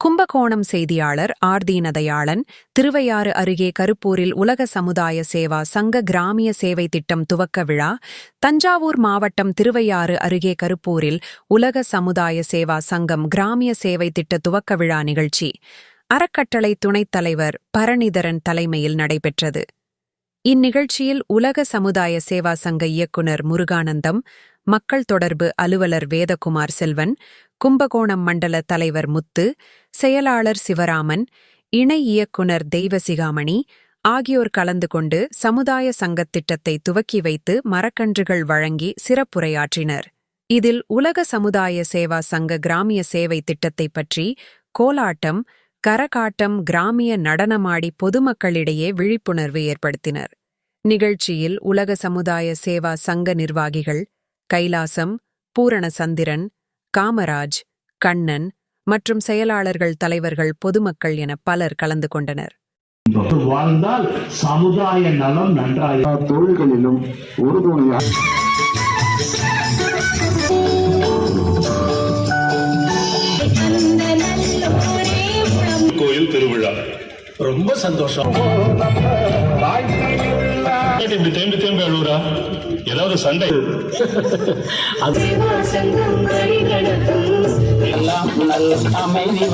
கும்பகோணம் செய்தியாளர் ஆர்தீனதயாளன் திருவையாறு அருகே கருப்பூரில் உலக சமுதாய சேவா சங்க கிராமிய சேவை திட்டம் துவக்க விழா தஞ்சாவூர் மாவட்டம் திருவையாறு அருகே கருப்பூரில் உலக சமுதாய சேவா சங்கம் கிராமிய சேவை திட்ட துவக்க விழா நிகழ்ச்சி. அறக்கட்டளை துணைத் தலைவர் பரணிதரன் தலைமையில் நடைபெற்றது. இந்நிகழ்ச்சியில் உலக சமுதாய சேவா சங்க இயக்குனர் முருகானந்தம் மக்கள் தொடர்பு அலுவலர் வேதகுமார் செல்வன் கும்பகோணம் மண்டல தலைவர் முத்து செயலாளர் சிவராமன் இணை இயக்குனர் தெய்வசிகாமணி ஆகியோர் கலந்து கொண்டு சமுதாய சங்கத் திட்டத்தை துவக்கி வைத்து மரக்கன்றுகள் வழங்கி சிறப்புரையாற்றினர். இதில் உலக சமுதாய சேவா சங்க கிராமிய சேவை திட்டத்தை பற்றி கோலாட்டம் கரகாட்டம் கிராமிய நடனமாடி பொதுமக்களிடையே விழிப்புணர்வு ஏற்படுத்தினர். நிகழ்ச்சியில் உலக சமுதாய சேவா சங்க நிர்வாகிகள் கைலாசம் பூரணசந்திரன் காமராஜ் கண்ணன் மற்றும் செயலாளர்கள் தலைவர்கள் பொதுமக்கள் என பலர் கலந்து கொண்டனர். வாழ்ந்தால் சமுதாய நலம் நன்றாக தொழில்களிலும் உறுதுணையாக கோயில் திருவிழா. ரொம்ப சந்தோஷம். ஏன் இப்படி தேம்பி தேம்பி அழுகுறா ஏதாவது சண்டை. எல்லாம் நல்ல அமைதி